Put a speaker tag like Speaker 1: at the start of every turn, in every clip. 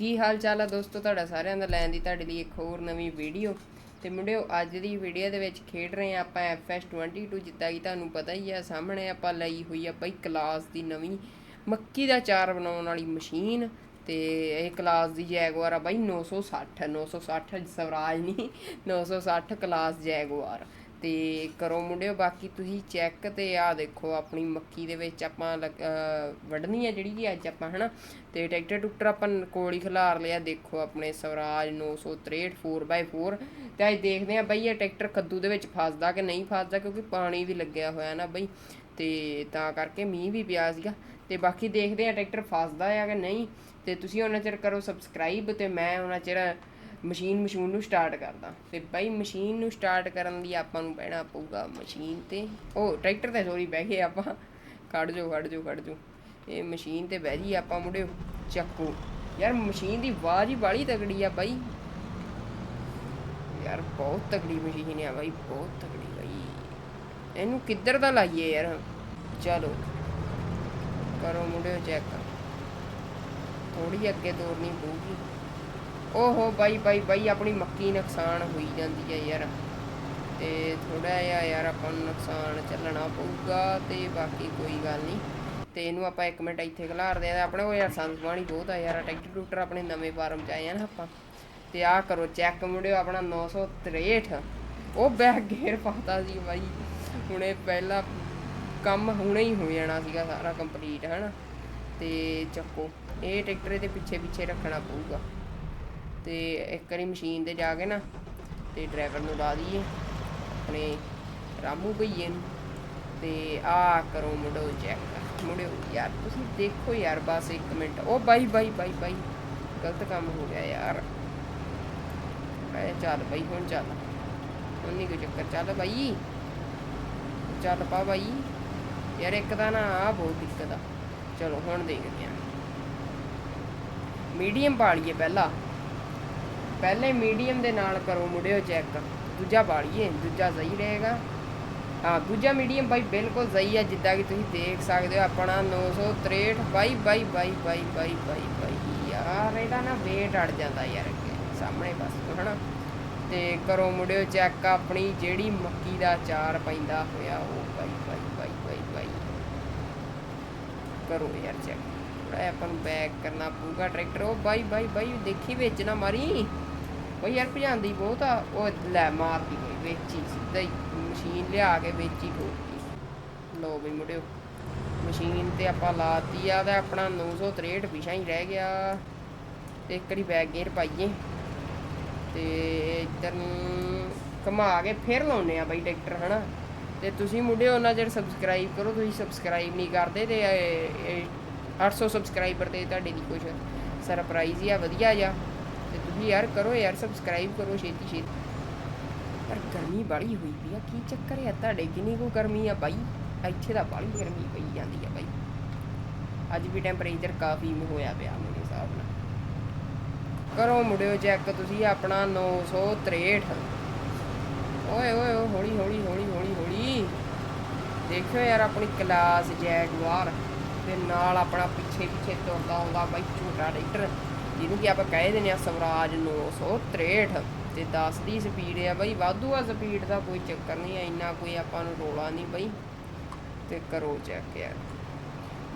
Speaker 1: ਕੀ ਹਾਲ ਚਾਲ ਆ ਦੋਸਤੋ? ਤੁਹਾਡਾ ਸਾਰਿਆਂ ਦਾ ਲੈਣ ਦੀ ਤੁਹਾਡੇ ਲਈ ਇੱਕ ਹੋਰ ਨਵੀਂ ਵੀਡੀਓ। ਤੇ ਮੁੰਡਿਓ, ਅੱਜ ਦੀ ਵੀਡੀਓ ਦੇ ਵਿੱਚ ਖੇਡ ਰਹੇ ਆ ਆਪਾਂ FS22 ਜਿੱਦਾਂ ਕਿ ਤੁਹਾਨੂੰ ਪਤਾ ਹੀ ਆ, ਸਾਹਮਣੇ ਆਪਾਂ ਲਈ ਹੋਈ ਆ ਬਈ ਕਲਾਸ ਦੀ ਨਵੀਂ ਮੱਕੀ ਦਾ ਚਾਰ ਬਣਾਉਣ ਵਾਲੀ ਮਸ਼ੀਨ। ਤੇ ਇਹ ਕਲਾਸ ਦੀ ਜੈਗਵਾਰ ਆ ਬਾਈ 960 960 ਸਵਰਾਜ ਨਹੀਂ 960 ਕਲਾਸ ਜੈਗਵਾਰ ਤੇ ਕਰੋ ਮੁੰਡਿਓ, ਬਾਕੀ ਤੁਸੀਂ ਚੈੱਕ ਤੇ ਆ ਦੇਖੋ, ਆਪਣੀ ਮੱਕੀ ਦੇ ਵਿੱਚ ਆਪਾਂ ਲਗ- ਵੱਢਣੀ ਆ ਜਿਹੜੀ ਕਿ ਅੱਜ ਆਪਾਂ, ਹਨਾ? ਤੇ ਟਰੈਕਟਰ ਟੁਕਟਰ ਆਪਾਂ ਕੋਲ ਹੀ ਖਿਲਾਰ ਲਿਆ, ਦੇਖੋ ਆਪਣੇ ਸਵਰਾਜ 963 4x4 ਤੇ ਅੱਜ ਦੇਖਦੇ ਆ ਬਈ ਇਹ ਟਰੈਕਟਰ ਕੱਦੂ ਦੇ ਵਿੱਚ ਫਸਦਾ ਕਿ ਨਹੀਂ ਫਸਦਾ, ਕਿਉਂਕਿ ਪਾਣੀ ਵੀ ਲੱਗਿਆ ਹੋਇਆ ਨਾ ਬਈ। ਤੇ ਤਾਂ ਕਰਕੇ ਮੀਂਹ ਵੀ ਪਿਆ ਸੀਗਾ। ਤੇ ਬਾਕੀ ਦੇਖਦੇ ਆ ਟਰੈਕਟਰ ਫਸਦਾ ਆ ਕਿ ਨਹੀਂ। ਤੇ ਤੁਸੀਂ ਉਹਨਾਂ ਚਿਰ ਕਰੋ ਸਬਸਕ੍ਰਾਈਬ ਤੇ ਮੈਂ ਉਹਨਾਂ ਚਿਰ ਮਸ਼ੀਨ ਮਸ਼ੀਨ ਨੂੰ ਸਟਾਰਟ ਕਰਦਾ। ਤੇ ਬਾਈ ਮਸ਼ੀਨ ਨੂੰ ਸਟਾਰਟ ਕਰਨ ਲਈ ਆਪਾਂ ਨੂੰ ਬਹਿਣਾ ਪਊਗਾ ਮਸ਼ੀਨ ਤੇ। ਉਹ ਟਰੈਕਟਰ ਤੇ ਸੋਰੀ ਬਹਿ ਗਏ ਆਪਾਂ। ਖੜ ਜੋ ਖੜ ਜੋ ਖੜ ਜੋ ਇਹ ਮਸ਼ੀਨ ਤੇ ਬਹਿ ਜੀ ਆਪਾਂ ਮੁੰਡੇ ਚੱਕੋ। ਯਾਰ ਮਸ਼ੀਨ ਦੀ ਆਵਾਜ਼ ਹੀ ਬਾਲੀ ਤਕੜੀ ਆ ਬਾਈ। ਯਾਰ ਬਹੁਤ ਤਕੜੀ ਮਸ਼ੀਨ ਆ ਬਾਈ, ਬਹੁਤ ਤਕੜੀ ਬਾਈ। ਇਹਨੂੰ ਕਿੱਧਰ ਦਾ ਲਾਈਏ ਯਾਰ? ਚਲੋ। ਕਰੋ ਮੁੰਡੇ ਚੈੱਕ ਥੋੜੀ ਅੱਗੇ ਤੋਰਨੀ ਪਊਗੀ। ਓਹੋ ਬਾਈ ਬਾਈ ਬਾਈ, ਆਪਣੀ ਮੱਕੀ ਨੁਕਸਾਨ ਹੋਈ ਜਾਂਦੀ ਹੈ ਯਾਰ। ਤੇ ਥੋੜਾ ਜਿਹਾ ਯਾਰ ਆਪਾਂ ਨੂੰ ਨੁਕਸਾਨ ਚੱਲਣਾ ਪਊਗਾ ਤੇ ਬਾਕੀ ਕੋਈ ਗੱਲ ਨਹੀਂ ਤੇ ਇਹਨੂੰ ਆਪਾਂ 1 ਮਿੰਟ ਇੱਥੇ ਖਿਲਾਰਦੇ ਆ ਆਪਣੇ ਉਹ ਯਾਰ ਸੰਸਬਾਣੀ ਬਹੁਤ ਆ ਯਾਰ, ਟਰੈਕਟਰ ਟੂਟਰ ਆਪਣੇ ਨਵੇਂ ਫਾਰਮ ਚ ਆਏ ਆ ਨਾ ਆਪਾਂ। ਤੇ ਆਹ ਕਰੋ ਚੈੱਕ ਮੁੜਿਓ ਆਪਣਾ 963 ਉਹ ਬੈਗ ਗੇਅਰ ਪਾਤਾ ਸੀ ਬਾਈ। ਹੁਣੇ ਪਹਿਲਾ ਕੰਮ ਹੁਣੇ ਹੀ ਹੋ ਜਾਣਾ ਸੀਗਾ ਸਾਰਾ ਕੰਪਲੀਟ ਹਨਾ। ਤੇ ਚੱਕੋ, ਇਹ ਟਰੈਕਟਰ ਦੇ ਪਿੱਛੇ ਪਿੱਛੇ ਰੱਖਣਾ ਪਊਗਾ। ਤੇ ਇੱਕ ਵਾਰੀ ਮਸ਼ੀਨ ਤੇ ਜਾ ਕੇ ਨਾ ਤੇ ਡਰਾਈਵਰ ਨੂੰ ਲਾ ਦਈਏ, ਆਪਣੇ ਰਾਮੂ ਭਈਏ ਨੂੰ। ਤੇ ਆ ਕਰੋ ਮੁੰਡੋ ਚੈੱਕ। ਮੁੰਡਿਓ, ਯਾਰ ਤੁਸੀਂ ਦੇਖੋ ਯਾਰ ਬਸ 1 ਮਿੰਟ। ਉਹ ਬਾਈ ਬਾਈ ਬਾਈ ਬਾਈ। ਗਲਤ ਕੰਮ ਹੋ ਗਿਆ ਯਾਰ। ਐ ਚੱਲ ਬਾਈ, ਹੁਣ ਚੱਲ। ਹੁਣ ਨਹੀਂ ਕੋਈ ਚੱਕਰ। ਚੱਲ ਬਾਈ। ਚੱਲ ਪਾ ਬਾਈ। ਯਾਰ ਇੱਕ ਤਾਂ ਨਾ ਆ ਬਹੁਤ ਦਿੱਕਤ ਆ। ਚਲੋ ਹੁਣ ਦੇਖਦੇ ਆ। ਮੀਡੀਅਮ ਪਾ ਲਈਏ ਪਹਿਲਾਂ। ਪਹਿਲੇ ਮੀਡੀਅਮ ਦੇ ਨਾਲ ਕਰੋ ਮੁੜਿਓ ਚੈੱਕ ਦੂਜਾ ਪਾ ਦੂਜਾ ਸਹੀ ਰਹੇਗਾ ਹਾਂ ਦੂਜਾ ਮੀਡੀਅਮ ਬਾਈ ਬਿਲਕੁਲ ਸਹੀ ਹੈ ਜਿੱਦਾਂ ਕਿ ਤੁਸੀਂ ਦੇਖ ਸਕਦੇ ਹੋ ਆਪਣਾ 963 ਬਾਈ ਬਾਈ ਬਾਈ ਬਾਈ ਬਾਈ ਬਾਈ ਬਾਈ ਯਾਰ ਇਹਦਾ ਨਾ weight ਅੜ ਜਾਂਦਾ ਯਾਰ ਅੱਗੇ ਸਾਹਮਣੇ ਬਸ ਹਨਾ ਤੇ ਕਰੋ ਮੁੜਿਓ ਚੈੱਕ ਆਪਣੀ ਜਿਹੜੀ ਮੱਕੀ ਦਾ ਚਾਰ ਪੈਂਦਾ ਹੋਇਆ ਉਹ ਬਾਈ ਬਾਈ ਬਾਈ ਬਾਈ ਬਾਈ ਕਰੋ ਯਾਰ ਚੈੱਕ ਥੋੜਾ ਆਪਾਂ ਨੂੰ ਬੈਕ ਕਰਨਾ ਪਊਗਾ ਟਰੈਕਟਰ ਉਹ ਬਾਈ ਬਾਈ ਬਾਈ ਦੇਖੀ ਵੇਚਣਾ ਮਾਰੀ ਬਈ ਯਾਰ ਭਜਾਂਦੀ ਬਹੁਤ ਆ, ਉਹ ਲੈ ਮਾਰਦੀ ਗਈ ਵਿੱਚ, ਸਿੱਧਾ ਹੀ ਮਸ਼ੀਨ ਲਿਆ ਕੇ ਵੇਚੀ ਹੀ ਠੋਕਤੀ ਲੋ ਬਈ ਮੁੜਿਓ ਮਸ਼ੀਨ ਤੇ ਆਪਾਂ ਲਾਤੀ ਆ ਤੇ ਆਪਣਾ 963 ਪਿਛਾ ਹੀ ਰਹਿ ਗਿਆ। ਤੇ ਇੱਕ ਵਾਰੀ ਬੈਕ ਗੇਅਰ ਪਾਈਏ। ਤੇ ਇੱਧਰ ਨੂੰ ਘੁਮਾ ਕੇ ਫਿਰ ਲਾਉਨੇ ਆ ਬਈ ਟਰੈਕਟਰ, ਹਨਾ? ਤੇ ਤੁਸੀਂ ਮੁੰਡਿਓ, ਉਹਨਾਂ ਚਿਰ ਸਬਸਕ੍ਰਾਈਬ ਕਰੋ, ਤੁਸੀਂ ਸਬਸਕ੍ਰਾਈਬ ਨਹੀਂ ਕਰਦੇ ਤੇ, ਇਹ- ਇਹ 800 ਸਬਸਕ੍ਰਾਈਬਰ ਤੇ ਤੁਹਾਡੇ ਲਈ ਕੁਝ ਸਰਪ੍ਰਾਈਜ਼ ਹੀ ਆ, ਵਧੀਆ ਜਿਹਾ। ਯਾਰ ਕਰੋ ਯਾਰ ਸਬਸਕ੍ਰਾਈਬ ਕਰੋ ਛੇਤੀ ਛੇਤੀ। ਪਰ ਗਰਮੀ ਬਾੜੀ ਹੋਈ ਪਈ ਆ, ਕੀ ਚੱਕਰ ਆ? ਤੁਹਾਡੇ ਕਿੰਨੀ ਕੋ ਗਰਮੀ ਆ ਬਾਈ? ਇੱਥੇ ਤਾਂ ਬਾੜੀ ਗਰਮੀ ਪਈ ਜਾਂਦੀ ਆ ਬਾਈ। ਅੱਜ ਵੀ ਟੈਂਪਰੇਚਰ ਕਾਫੀ ਹੋਇਆ ਪਿਆ ਮੇਰੇ ਹਿਸਾਬ ਨਾਲ। ਕਰੋ ਮੁੜਿਓ ਚੈੱਕ ਤੁਸੀਂ ਆਪਣਾ 963 ਓਏ ਓਏ ਓਏ, ਹੌਲੀ ਹੌਲੀ ਹੌਲੀ ਹੌਲੀ ਹੌਲੀ। ਦੇਖਿਓ ਯਾਰ ਆਪਣੀ ਕਲਾਸ ਜੈਗਵਾਰ ਤੇ ਨਾਲ ਆਪਣਾ ਪਿੱਛੇ ਪਿੱਛੇ ਤੁਰਦਾ ਆਉਂਦਾ ਬਾਈ ਝੂਟਾ ਟਰੈਕਟਰ ਜਿਹਨੂੰ ਕਿ ਆਪਾਂ ਕਹਿ ਦਿੰਦੇ ਆ ਸਵਰਾਜ 963 ਤੇ 10 ਦੀ ਸਪੀਡ ਆ ਬਈ, ਵਾਧੂ ਆ ਸਪੀਡ ਦਾ ਕੋਈ ਚੱਕਰ ਨਹੀਂ ਆ, ਇੰਨਾ ਕੋਈ ਆਪਾਂ ਨੂੰ ਰੋਲਾ ਨਹੀਂ ਬਈ, ਤੇ ਕਰੋ ਚੈੱਕ ਯਾਰ।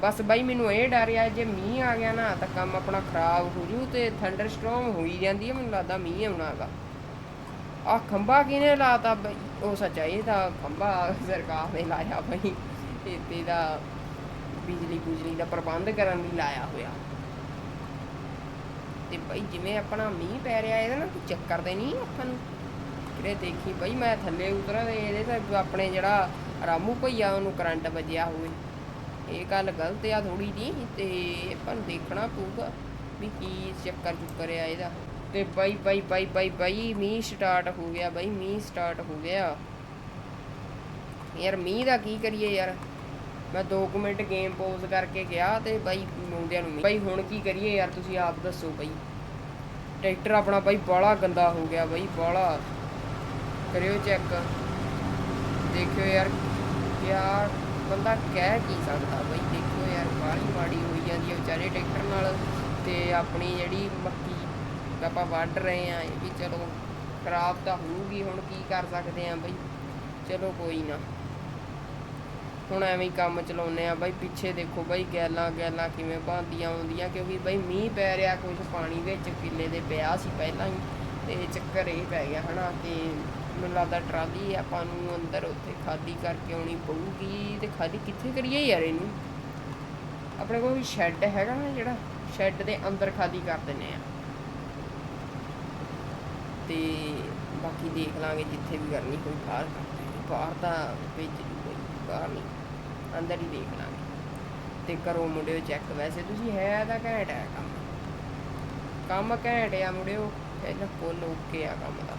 Speaker 1: ਬਸ ਬਾਈ ਮੈਨੂੰ ਇਹ ਡਰ ਆ, ਜੇ ਮੀਂਹ ਆ ਗਿਆ ਨਾ ਤਾਂ ਕੰਮ ਆਪਣਾ ਖਰਾਬ ਹੋ ਜੂ ਤੇ ਥੰਡਰ ਸਟੋਰਮ ਹੋਈ ਜਾਂਦੀ ਹੈ ਮੈਨੂੰ ਲੱਗਦਾ ਮੀਂਹ ਆਉਣਾਗਾ ਆ ਖੰਭਾ ਕਿਨੇ ਲਾਤਾ ਬਈ? ਉਹ ਸੱਚਾਈ ਇਹ ਖੰਭਾ ਸਰਕਾਰ ਨੇ ਲਾਇਆ ਬਈ ਇੱਥੇ ਦਾ ਬਿਜਲੀ ਬੁਜਲੀ ਦਾ ਪ੍ਰਬੰਧ ਕਰਨ ਲਈ ਲਾਇਆ ਹੋਇਆ। ਤੇ ਬਈ ਜਿਵੇਂ ਆਪਣਾ ਮੀਂਹ ਪੈ ਰਿਹਾ ਇਹਦਾ ਨਾ ਕੋਈ ਚੱਕਰ ਤੇ ਨਹੀਂ ਆਪਾਂ ਨੂੰ? ਕਿਰੇ ਦੇਖੀ ਬਈ ਮੈਂ ਥੱਲੇ ਉਤਰਾਂ ਤੇ ਇਹਦੇ ਤਾਂ ਆਪਣੇ ਜਿਹੜਾ ਰਾਮੂ ਭਈਆ ਉਹਨੂੰ ਕਰੰਟ ਵੱਜਿਆ ਹੋਵੇ। ਇਹ ਗੱਲ ਗਲਤ ਆ ਥੋੜੀ ਜੀ ਤੇ ਆਪਾਂ ਨੂੰ ਦੇਖਣਾ ਪਊਗਾ ਵੀ ਕੀ ਚੱਕਰ ਚੁੱਕਰ ਆ ਇਹਦਾ। ਤੇ ਬਾਈ ਬਾਈ ਬਾਈ ਬਾਈ ਬਾਈ, ਮੀਂਹ ਸਟਾਰਟ ਹੋ ਗਿਆ ਬਾਈ, ਮੀਂਹ ਸਟਾਰਟ ਹੋ ਗਿਆ। ਯਾਰ ਮੀਂਹ ਦਾ ਕੀ ਕਰੀਏ ਯਾਰ? ਮੈਂ 2 ਮਿੰਟ ਗੇਮ ਪੋਜ਼ ਕਰਕੇ ਗਿਆ ਤੇ ਬਾਈ ਮੁੰਡਿਆਂ ਨੂੰ ਬਾਈ ਹੁਣ ਕੀ ਕਰੀਏ ਯਾਰ, ਤੁਸੀਂ ਆਪ ਦੱਸੋ ਬਾਈ। ਟਰੈਕਟਰ ਆਪਣਾ ਬਾਈ ਬਾਲਾ ਗੰਦਾ ਹੋ ਗਿਆ ਬਾਈ ਬਾਲਾ ਕਰਿਓ ਚੈੱਕ ਦੇਖਿਓ ਯਾਰ ਯਾਰ ਬੰਦਾ ਕਹਿ ਕੀ ਸਕਦਾ ਬਾਈ। ਦੇਖੋ ਯਾਰ, ਬਾਹਲੀ ਮਾੜੀ ਹੋਈ ਜਾਂਦੀ ਹੈ ਵਿਚਾਰੇ ਟਰੈਕਟਰ ਨਾਲ। ਤੇ ਆਪਣੀ ਜਿਹੜੀ ਮੱਕੀ ਆਪਾਂ ਵੱਢ ਰਹੇ ਆ, ਇਹ ਵੀ ਚਲੋ ਖਰਾਬ ਤਾਂ ਹੋਊਗੀ, ਹੁਣ ਕੀ ਕਰ ਸਕਦੇ ਆ ਬਾਈ। ਚਲੋ ਕੋਈ ਨਾ। ਹੁਣ ਐਵੇਂ ਹੀ ਕੰਮ ਚਲਾਉਨੇ ਆ ਬਾਈ, ਪਿੱਛੇ ਦੇਖੋ ਬਾਈ ਗੈਲਾਂ ਗੈਲਾਂ ਕਿਵੇਂ ਬਣਦੀਆਂ ਆਉਂਦੀਆਂ, ਕਿਉਂਕਿ ਬਾਈ ਮੀਂਹ ਪੈ ਰਿਹਾ ਕੁਝ ਪਾਣੀ ਵਿੱਚ ਕਿੱਲੇ ਦੇ ਪਿਆ ਸੀ ਪਹਿਲਾਂ ਹੀ, ਤੇ ਚੱਕਰ ਇਹ ਪੈ ਗਿਆ ਹਨਾ ਤੇ ਮੈਨੂੰ ਲੱਗਦਾ ਟਰਾਲੀ ਆਪਾਂ ਨੂੰ ਅੰਦਰ ਉੱਥੇ ਖਾਲੀ ਕਰਕੇ ਆਉਣੀ ਪਊਗੀ, ਤੇ ਖਾਲੀ ਕਿੱਥੇ ਕਰੀਏ ਯਾਰ ਇਹਨੂੰ? ਆਪਣੇ ਕੋਲ ਵੀ ਸ਼ੈੱਡ ਹੈਗਾ ਨਾ ਜਿਹੜਾ, ਸ਼ੈੱਡ ਦੇ ਅੰਦਰ ਖਾਲੀ ਕਰ ਦਿੰਨੇ ਆ। ਤੇ ਬਾਕੀ ਦੇਖ ਲਾਂਗੇ ਜਿੱਥੇ ਵੀ ਕਰਨੀ ਕੋਈ ਬਾਹਰ ਬਾਹਰ ਤਾਂ ਭੇਜ ਦੀ ਬਾਹਰ ਨਹੀਂ। ਅੰਦਰ ਹੀ ਦੇਖ ਲਾਂਗੇ। ਤੇ ਕਰੋ ਮੁੰਡਿਓ ਚੈੱਕ ਵੈਸੇ ਤੁਸੀਂ ਹੈ ਤਾਂ ਘੈਂਟ ਹੈ ਕੰਮ। ਕੰਮ ਘੈਂਟ ਆ ਮੁੰਡਿਓ ਇਹਦਾ ਫੁੱਲ ਓਕੇ ਆ ਕੰਮ ਦਾ।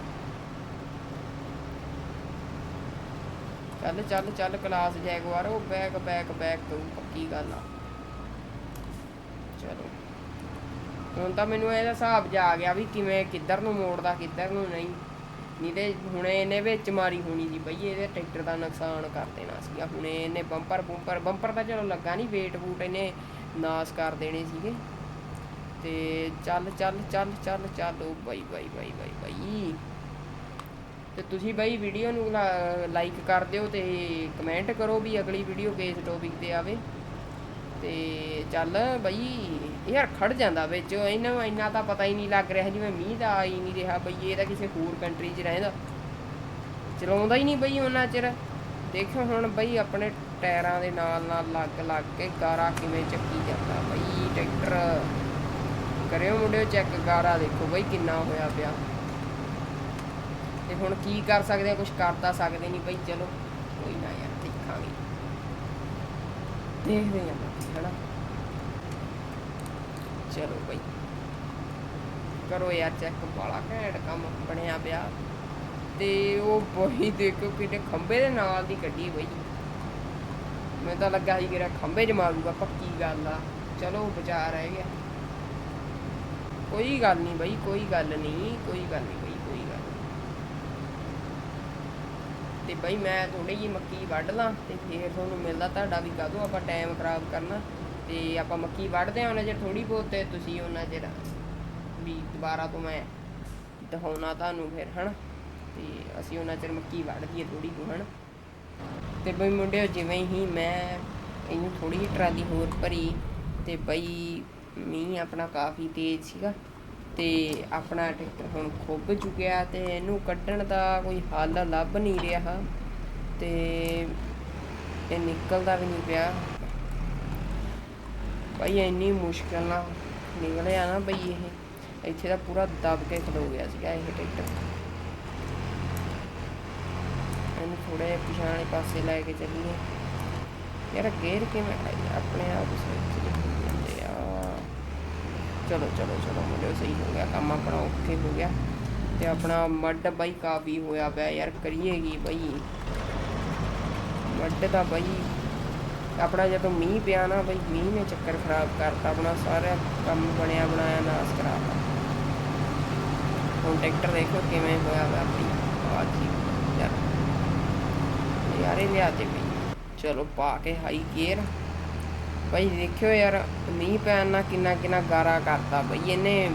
Speaker 1: ਚੱਲ ਚੱਲ ਚੱਲ ਕਲਾਸ ਜੈਗਵਾਰ ਉਹ ਬੈਕ ਬੈਕ ਬੈਕ ਕਰੂ ਪੱਕੀ ਗੱਲ ਆ। ਚਲੋ। ਹੁਣ ਤਾਂ ਮੈਨੂੰ ਇਹਦਾ ਹਿਸਾਬ ਜਾ ਆ ਗਿਆ ਵੀ ਕਿਵੇਂ, ਕਿੱਧਰ ਨੂੰ ਮੋੜਦਾ, ਕਿੱਧਰ ਨੂੰ ਨਹੀਂ। ਨਹੀਂ ਤੇ ਹੁਣੇ ਇਹਨੇ ਵਿੱਚ ਮਾਰੀ ਹੋਣੀ ਸੀ ਬਈ, ਇਹਦੇ ਟਰੈਕਟਰ ਦਾ ਨੁਕਸਾਨ ਕਰ ਦੇਣਾ ਸੀਗਾ। ਹੁਣੇ ਇਹਨੇ ਬੰਪਰ ਬੰਪਰ ਬੰਪਰ ਤਾਂ ਚਲੋ ਲੱਗਾ ਨਹੀਂ ਵੇਟ ਬੂਟ ਇਹਨੇ ਨਾਸ ਕਰ ਦੇਣੇ ਸੀਗੇ। ਤੇ ਚੱਲ ਚੱਲ ਚੱਲ ਚੱਲ ਚੱਲ ਓ ਬਾਈ ਬਾਈ ਬਾਈ ਬਾਈ ਬਾਈ। ਤੇ ਤੁਸੀਂ ਬਾਈ ਵੀਡੀਓ ਨੂੰ ਲਾਈਕ ਕਰ ਦਿਓ ਤੇ ਕਮੈਂਟ ਕਰੋ ਵੀ ਅਗਲੀ ਵੀਡੀਓ ਕਿਸ ਟੌਪਿਕ ਤੇ ਆਵੇ। ਤੇ ਚੱਲ ਬਾਈ ਯਾਰ ਖੜ ਜਾਂਦਾ ਵਿੱਚ ਇਹਨਾਂ ਇੰਨਾ ਤਾਂ ਪਤਾ ਹੀ ਨਹੀਂ ਲੱਗ ਰਿਹਾ, ਜਿਵੇਂ ਮੀਂਹ ਦਾ ਆ ਹੀ ਨਹੀਂ ਰਿਹਾ ਬਈ, ਇਹ ਤਾਂ ਕਿਸੇ ਹੋਰ ਕੰਟਰੀ 'ਚ ਰਹਿੰਦਾ। ਚਲਾਉਂਦਾ ਹੀ ਨਹੀਂ ਬਈ ਉਹਨਾਂ ਚਿਰ। ਦੇਖੋ ਹੁਣ ਬਈ ਆਪਣੇ ਟਾਇਰਾਂ ਦੇ ਨਾਲ ਨਾਲ ਲੱਗ ਲੱਗ ਕੇ ਗਾਰਾ ਕਿਵੇਂ ਚੱਕੀ ਜਾਂਦਾ ਬਈ, ਟਰੈਕਟਰ। ਕਰਿਓ ਮੁੰਡਿਓ ਚੈੱਕ ਗਾਰਾ, ਦੇਖੋ ਬਈ ਕਿੰਨਾ ਹੋਇਆ ਪਿਆ। ਤੇ ਹੁਣ ਕੀ ਕਰ ਸਕਦੇ ਆ ਕੁਝ ਕਰ ਤਾਂ ਸਕਦੇ ਨਹੀਂ ਬਈ, ਚਲੋ ਕੋਈ ਨਾ ਯਾਰ, ਦੇਖਾਂਗੇ। ਦੇਖਦੇ ਹਾਂ ਬਾਕੀ ਚਲੋ ਬਈ। ਕਰੋ ਯਾਰ ਚੈੱਕ ਵਾਲਾ ਘੈਂਟ ਕੰਮ ਬਣਿਆ ਪਿਆ। ਤੇ ਉਹ ਬਈ ਦੇਖੋ ਕਿਤੇ ਖੰਬੇ ਦੇ ਨਾਲ ਦੀ ਕੱਢੀ ਬਈ। ਮੈਨੂੰ ਤਾਂ ਲੱਗਾ ਸੀ ਕਿ ਖੰਬੇ 'ਚ ਮਾਰੂਗਾ, ਪੱਕੀ ਗੱਲ ਆ। ਚਲੋ ਬਚਾ ਰਹਿ ਗਿਆ। ਕੋਈ ਗੱਲ ਨਹੀਂ ਬਈ, ਕੋਈ ਗੱਲ ਨਹੀਂ, ਕੋਈ ਗੱਲ ਨਹੀਂ ਬਈ, ਕੋਈ ਗੱਲ ਨੀ। ਤੇ ਬਈ ਮੈਂ ਥੋੜੀ ਜੀ ਮੱਕੀ ਵੱਢ ਲਾਂ ਤੇ ਫੇਰ ਤੁਹਾਨੂੰ ਮਿਲਦਾ ਤੁਹਾਡਾ ਵੀ ਕਦੋਂ ਆਪਾਂ ਟਾਈਮ ਖਰਾਬ ਕਰਨਾ। ਤੇ ਆਪਾਂ ਮੱਕੀ ਵੱਢਦੇ ਹਾਂ, ਉਹਨਾਂ ਜੇ ਥੋੜੀ ਬਹੁਤ ਤੇ ਤੁਸੀਂ ਉਹਨਾਂ ਜਿਹੜਾ ਵੀ ਦੁਬਾਰਾ ਤੋਂ ਮੈਂ ਦਿਖਾਉਣਾ ਤੁਹਾਨੂੰ ਫਿਰ, ਹਨਾ? ਤੇ ਅਸੀਂ ਉਹਨਾਂ ਚਿਰ ਮੱਕੀ ਵੱਢ ਦਈਏ ਥੋੜੀ ਕੁ, ਹਨਾ? ਤੇ ਬਈ ਮੁੰਡਿਓ, ਜਿਵੇਂ ਹੀ ਮੈਂ ਇਹਨੂੰ ਥੋੜੀ ਜਿਹੀ ਟਰਾਲੀ ਹੋਰ ਭਰੀ ਤੇ ਬਈ ਮੀਂਹ ਆਪਣਾ ਕਾਫੀ ਤੇਜ਼ ਸੀਗਾ ਤੇ ਆਪਣਾ ਟਰੈਕਟਰ ਹੁਣ ਖੁੱਬ ਚੁੱਕਿਆ ਤੇ ਇਹਨੂੰ ਕੱਢਣ ਦਾ ਕੋਈ ਹੱਲ ਲੱਭ ਨਹੀਂ ਰਿਹਾ। ਤੇ ਇਹ ਨਿਕਲਦਾ ਵੀ ਨਹੀਂ ਪਿਆ। ਬਈ ਇੰਨੀ ਮੁਸ਼ਕਿਲ ਨਾਲ ਨਿਕਲਿਆ ਨਾ ਬਈ ਇਹ। ਇੱਥੇ ਤਾਂ ਪੂਰਾ ਦਬ ਕੇ ਖਲੋ ਗਿਆ ਸੀਗਾ ਇਹ ਟਰੈਕਟਰ ਇਹਨੂੰ ਥੋੜੇ ਪਿਛਾਂ ਵਾਲੇ ਪਾਸੇ ਲੈ ਕੇ ਚੱਲੀਏ। ਯਾਰ ਗੇਰ ਕਿਵੇਂ ਆਪਣੇ ਆਪ ਸਹੀ ਜਾਂਦੇ ਆ। ਚਲੋ ਚਲੋ ਚਲੋ ਮੁੰਡੇ ਸਹੀ ਹੋ ਗਿਆ। ਕੰਮ ਆਪਣਾ ਓਕੇ ਹੋ ਗਿਆ। ਤੇ ਆਪਣਾ ਮੱਡ ਬਾਈ ਕਾਫੀ ਹੋਇਆ ਪਿਆ ਯਾਰ। ਕਰੀਏਗੀ ਬਈ? ਮੱਡ ਦਾ ਬਾਈ ਆਪਣਾ ਜਦੋਂ ਮੀਂਹ ਪਿਆ ਨਾ ਬਈ, ਮੀਂਹ ਨੇ ਚੱਕਰ ਖਰਾਬ ਕਰਤਾ, ਆਪਣਾ ਸਾਰਾ ਕੰਮ ਬਣਿਆ, ਬਣਾਇਆ, ਨਾਸ ਕਰਾਤਾ। ਹੁਣ ਟਰੈਕਟਰ ਦੇਖੋ ਕਿਵੇਂ ਹੋਇਆ ਵਾ, ਆਪਣੀ ਜੀ ਯਾਰ। ਯਾਰੇ ਲਿਆ ਤੇ ਬਈ। ਚਲੋ ਪਾ ਕੇ ਹਾਈ ਗੇਅਰ ਬਈ ਦੇਖਿਓ ਯਾਰ, ਮੀਂਹ ਪੈਣ ਨਾਲ ਕਿੰਨਾ ਕਿੰਨਾ ਗਾਰਾ ਕਰਤਾ ਬਈ, ਇਹਨੇ।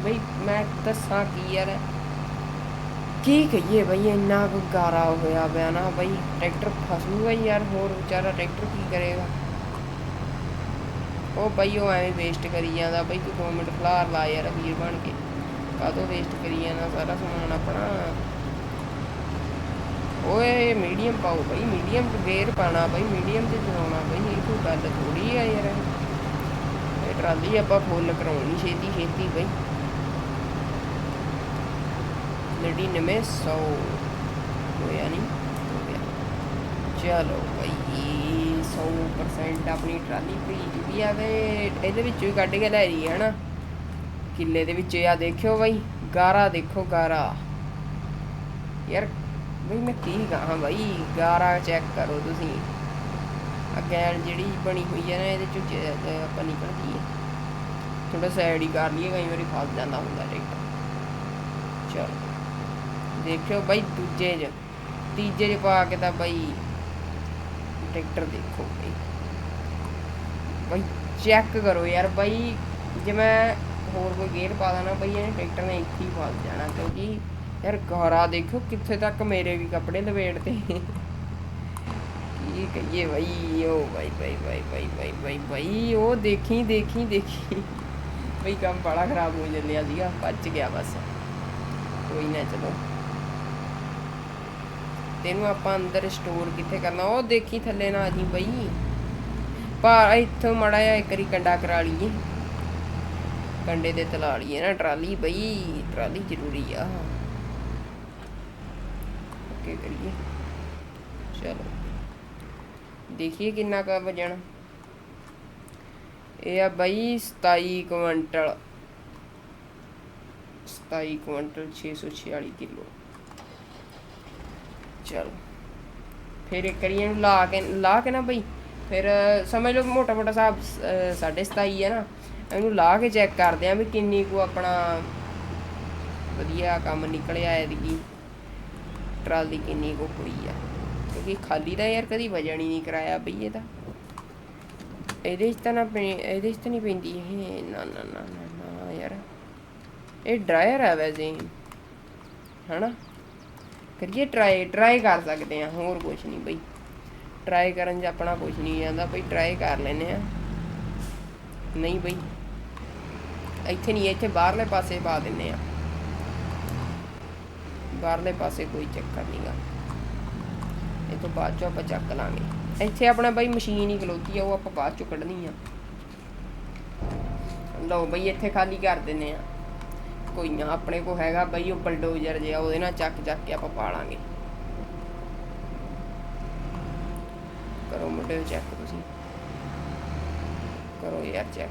Speaker 1: ਬਈ ਮੈਂ ਦੱਸਾਂ ਕੀ ਯਾਰ ਕੀ ਕਹੀਏ ਬਈ, ਇੰਨਾ ਕੁ ਹੋਇਆ ਪਿਆ ਨਾ ਬਈ, ਟਰੈਕਟਰ ਫਸੂਗਾ ਯਾਰ, ਹੋਰ ਵਿਚਾਰਾ ਟਰੈਕਟਰ ਕੀ ਕਰੇਗਾ? ਉਹ ਬਈ ਉਹ ਐਵੇਂ ਵੇਸਟ ਕਰੀ ਜਾਂਦਾ ਬਈ ਤੂੰ 2 ਮਿੰਟ ਖਲਾਰ ਲਾ ਯਾਰ ਵੀਰ ਬਣ ਕੇ। ਕਾਹਤੋਂ ਵੇਸਟ ਕਰੀ ਜਾਂਦਾ ਸਾਰਾ ਸਮਾਨ ਆਪਣਾ? ਓਏ ਮੀਡੀਅਮ ਪਾਓ ਬਈ ਮੀਡੀਅਮ ਚ ਗੇਅਰ ਪਾਣਾ ਬਈ ਮੀਡੀਅਮ ਚ ਚਲਾਉਣਾ ਬਈ, ਇਹ ਕੋਈ ਗੱਲ ਥੋੜੀ ਆ ਯਾਰ। ਇਹ ਟਰਾਲੀ ਆਪਾਂ ਫੁੱਲ ਕਰਾਉਣੀ ਛੇਤੀ ਛੇਤੀ ਬਈ। 9900 ਹੋਇਆ ਨਹੀਂ, ਹੋ ਗਿਆ। ਚਲੋ ਬਈ 100% ਆਪਣੀ ਟਰਾਲੀ ਭੇਜ ਵੀ ਆ ਵੇ ਇਹਦੇ ਵਿੱਚੋਂ ਹੀ ਕੱਢ ਕੇ ਲੈ ਰਹੀ ਹੈ ਨਾ ਕਿੱਲੇ ਦੇ ਵਿੱਚ ਆ ਦੇਖਿਓ ਬਈ, ਗਾਰਾ ਦੇਖੋ ਗਾਰਾ। ਯਾਰ ਬਈ ਮੈਂ ਕੀ ਕਹਾਂ ਬਈ, ਗਾਰਾ ਚੈੱਕ ਕਰੋ ਤੁਸੀਂ। ਆ ਜਿਹੜੀ ਬਣੀ ਹੋਈ ਹੈ ਨਾ, ਇਹਦੇ ਚੋਂ ਜ- ਜ- ਆਪਾਂ ਨਿਕਲਦੀ ਹੈ ਥੋੜਾ ਸਾਈਡ ਹੀ ਕਰ ਲਈਏ, ਕਈ ਵਾਰੀ ਫਸ ਜਾਂਦਾ ਹੁੰਦਾ ਟਰੈਕਟਰ ਚਲੋ। ਦੇਖਿਓ ਬਾਈ ਦੂਜੇ ਚ, ਤੀਜੇ ਚ ਪਾ ਕੇ ਤਾਂ ਬਾਈ ਟਰੈਕਟਰ ਦੇਖੋ ਬਈ। ਬਈ ਚੈੱਕ ਕਰੋ ਯਾਰ ਬਈ, ਜੇ ਮੈਂ ਹੋਰ ਕੋਈ ਗੇਅਰ ਪਾ ਦਾਂ ਨਾ ਬਈ, ਇਹਨੇ ਟਰੈਕਟਰ ਨੇ ਇੱਥੇ ਹੀ ਫਸ ਜਾਣਾ ਕਿਉਂਕਿ ਯਾਰ ਗਾਰਾ ਦੇਖੋ ਕਿੱਥੇ ਤੱਕ ਮੇਰੇ ਵੀ ਕੱਪੜੇ ਲਵੇੜਦੇ ਕੀ ਕਹੀਏ ਬਈ, ਓ ਬਾਈ ਬਾਈ ਬਾਈ ਬਾਈ ਬਾਈ ਬਾਈ ਬਾਈ ਉਹ ਦੇਖੀ ਦੇਖੀ ਦੇਖੀ। ਬਈ ਕੰਮ ਬੜਾ ਖਰਾਬ ਹੋ ਚੱਲਿਆ ਸੀਗਾ ਬਚ ਗਿਆ ਬਸ। ਕੋਈ ਨਾ ਚਲੋ। ਤੈਨੂੰ ਆਪਾਂ ਅੰਦਰ ਸਟੋਰ ਕਿੱਥੇ ਕਰਨਾ, ਉਹ ਦੇਖੀ ਥੱਲੇ ਨਾ ਆ ਜੀ ਬਈ। ਪਰ ਇੱਥੋਂ ਮੜਾ ਜਿਹਾ ਇੱਕ ਵਾਰੀ ਕੰਡਾ ਕਰਾ ਲਈਏ। ਕੰਡੇ ਦੇ ਤਲਾ ਲਈਏ ਨਾ, ਟਰਾਲੀ ਬਈ, ਟਰਾਲੀ ਜ਼ਰੂਰੀ ਆ। ਓਕੇ ਕਰੀਏ। ਚਲੋ। ਦੇਖੀਏ ਕਿੰਨਾ ਕੁ ਵਜਣ ਇਹ ਆ ਬਈ 27 ਕੁਇੰਟਲ। 27 quintal 646 kilo. ਚਲੋ। ਫਿਰ ਇੱਕ ਵਾਰੀ ਇਹਨੂੰ ਲਾ ਕੇ ਲਾ ਕੇ ਨਾ ਬਈ ਫਿਰ ਸਮਝ ਲਓ ਮੋਟਾ ਮੋਟਾ ਹਿਸਾਬ ਅਹ, ਸਾਢੇ 27 ਹੈ ਨਾ ਇਹਨੂੰ ਲਾ ਕੇ ਚੈੱਕ ਕਰਦੇ ਆ ਵੀ ਕਿੰਨੀ ਕੁ ਆਪਣਾ ਵਧੀਆ ਕੰਮ ਨਿਕਲਿਆ ਇਹਦੀ ਟਰਾਲੀ ਕਿੰਨੀ ਕੁ ਹੋਈ ਆ। ਕਿਉਂਕਿ ਖਾਲੀ ਦਾ ਯਾਰ ਕਦੀ ਵਜਣ ਹੀ ਨਹੀਂ ਕਰਾਇਆ ਬਈ ਇਹਦਾ ਇਹਦੇ 'ਚ ਤਾਂ ਨਾ ਪੈ- ਇਹਦੇ 'ਚ ਤਾਂ ਨਹੀਂ ਪੈਂਦੀ ਇਹ ਨਾ ਨਾ ਨਾ ਨਾ ਯਾਰ। ਇਹ ਡਰਾਇਰ ਹੈ ਵੈਸੇ। ਹਨਾ? ਕਰੀਏ ਟਰਾਈ ਟਰਾਈ ਕਰ ਸਕਦੇ ਆ ਹੋਰ ਕੁਝ ਨਹੀਂ ਬਈ। ਟਰਾਈ ਕਰਨ 'ਚ ਆਪਣਾ ਕੁਝ ਨਹੀਂ ਜਾਂਦਾ, ਬਈ ਟਰਾਈ ਕਰ ਲੈਨੇ ਆ ਨਹੀਂ ਬਈ, ਇੱਥੇ ਨਹੀਂ, ਇੱਥੇ ਬਾਹਰਲੇ ਪਾਸੇ ਪਾ ਦਿੰਨੇ ਆ ਬਾਹਰਲੇ ਪਾਸੇ ਕੋਈ ਚੱਕਰ ਨਹੀਂਗਾ ਇਹ ਤੋਂ ਬਾਅਦ ਚੋਂ ਆਪਾਂ ਚੱਕ ਲਾਂਗੇ। ਇੱਥੇ ਆਪਣਾ ਬਈ ਮਸ਼ੀਨ ਹੀ ਖਲੋਤੀ ਆ, ਉਹ ਆਪਾਂ ਬਾਅਦ ਚੋਂ ਕੱਢਣੀ ਆ। ਲਓ ਬਈ, ਇੱਥੇ ਖਾਲੀ ਕਰ ਦਿੰਨੇ ਆ ਕੋਈ ਨਾ, ਆਪਣੇ ਕੋ ਹੈਗਾ ਬਈ, ਉਹ ਬਲਡੋਜ਼ਰ ਜਿਹਾ, ਉਹਦੇ ਨਾਲ ਚੱਕ ਚੱਕ ਕੇ ਆਪਾਂ ਪਾ ਲਾਂਗੇ ਕਰੋ ਮੁੰਡੇ ਚੈੱਕ ਤੁਸੀਂ। ਕਰੋ ਯਾਰ ਚੈੱਕ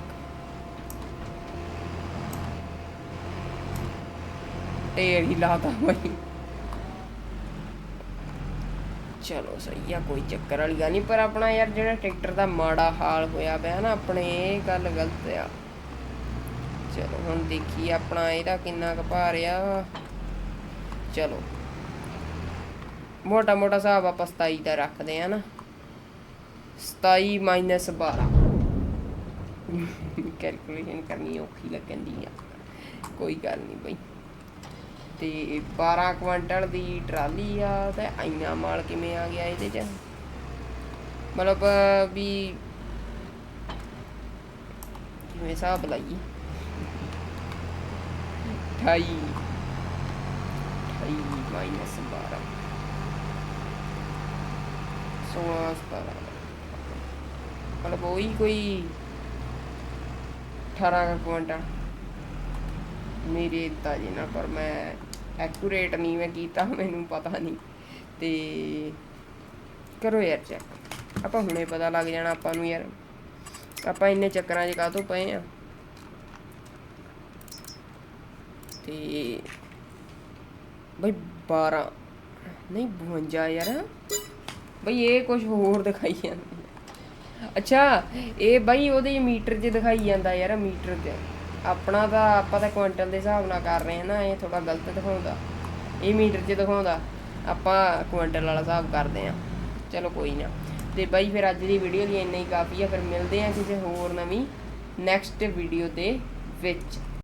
Speaker 1: ਢੇਰ ਹੀ ਲਾਤਾ ਬਈ। ਚਲੋ ਸਹੀ ਆ, ਕੋਈ ਚੱਕਰ ਵਾਲੀ ਗੱਲ ਨਹੀਂ ਪਰ ਆਪਣਾ ਯਾਰ ਜਿਹੜਾ ਟਰੈਕਟਰ ਦਾ ਮਾੜਾ ਹਾਲ ਹੋਇਆ ਪਿਆ ਨਾ, ਆਪਣੇ, ਇਹ ਗੱਲ ਗਲਤ ਆ। ਚਲੋ, ਹੁਣ ਦੇਖੀ ਆਪਣਾ ਇਹਦਾ ਕਿੰਨਾ ਕੁ ਭਾਰ ਆ। ਚਲੋ। ਮੋਟਾ ਮੋਟਾ ਹਿਸਾਬ ਆਪਾਂ 27 ਦਾ ਰੱਖਦੇ ਆ ਨਾ। 27 ਮਾਈਨਸ 12 ਕੈਲਕੂਲੇਸ਼ਨ ਕਰਨੀ ਔਖੀ ਲੱਗਦੀ ਆ। ਕੋਈ ਗੱਲ ਨਹੀਂ ਬਈ। ਤੇ 12 ਕੁਇੰਟਲ ਦੀ ਟਰਾਲੀ ਆ ਤੇ ਇੰਨਾ ਮਾਲ ਕਿਵੇਂ ਆ ਗਿਆ ਇਹਦੇ ਚ? ਮਤਲਬ ਵੀ ਕਿਵੇਂ ਹਿਸਾਬ ਲਾਈਏ? 28 28 ਮਾਈਨਸ 12 16 17 ਮਤਲਬ ਉਹੀ ਕੋਈ 18 ਕੁ ਕੁਇੰਟਲ ਮੇਰੇ ਇੱਦਾਂ ਜੀ ਨਾ ਪਰ ਮੈਂ ਐਕੂਰੇਟ ਨਹੀਂ ਮੈਂ ਕੀਤਾ ਮੈਨੂੰ ਪਤਾ ਨਹੀਂ ਤੇ ਕਰੋ ਯਾਰ ਚੈੱਕ ਆਪਾਂ ਹੁਣੇ ਪਤਾ ਲੱਗ ਜਾਣਾ ਆਪਾਂ ਨੂੰ ਯਾਰ ਆਪਾਂ ਇੰਨੇ ਚੱਕਰਾਂ 'ਚ ਕਾਹ ਤੋਂ ਪਏ ਆ ਤੇ ਬਈ 12 ਨਹੀਂ 52 ਯਾਰ। ਬਈ ਇਹ ਕੁਝ ਹੋਰ ਦਿਖਾਈ ਜਾਂਦਾ ਅੱਛਾ, ਇਹ ਬਈ ਉਹਦੇ ਮੀਟਰ 'ਚ ਦਿਖਾਈ ਜਾਂਦਾ ਯਾਰ, ਮੀਟਰ 'ਚ। ਆਪਣਾ ਤਾਂ ਆਪਾਂ ਤਾਂ ਕੁਇੰਟਲ ਦੇ ਹਿਸਾਬ ਨਾਲ ਕਰ ਰਹੇ ਹਾਂ ਨਾ, ਇਹ ਥੋੜਾ ਗਲਤ ਦਿਖਾਉਂਦਾ। ਇਹ ਮੀਟਰ 'ਚ ਦਿਖਾਉਂਦਾ, ਆਪਾਂ ਕੁਇੰਟਲ ਵਾਲਾ ਹਿਸਾਬ ਕਰਦੇ ਹਾਂ ਚਲੋ ਕੋਈ ਨਾ। ਤੇ ਬਾਈ ਫਿਰ ਅੱਜ ਦੀ ਵੀਡੀਓ ਲਈ ਇੰਨਾ ਹੀ ਕਾਫੀ ਆ, ਫਿਰ ਮਿਲਦੇ ਆ ਕਿਸੇ ਹੋਰ ਨਵੀਂ ਨੈਕਸਟ ਵੀਡੀਓ ਦੇ ਵਿੱਚ।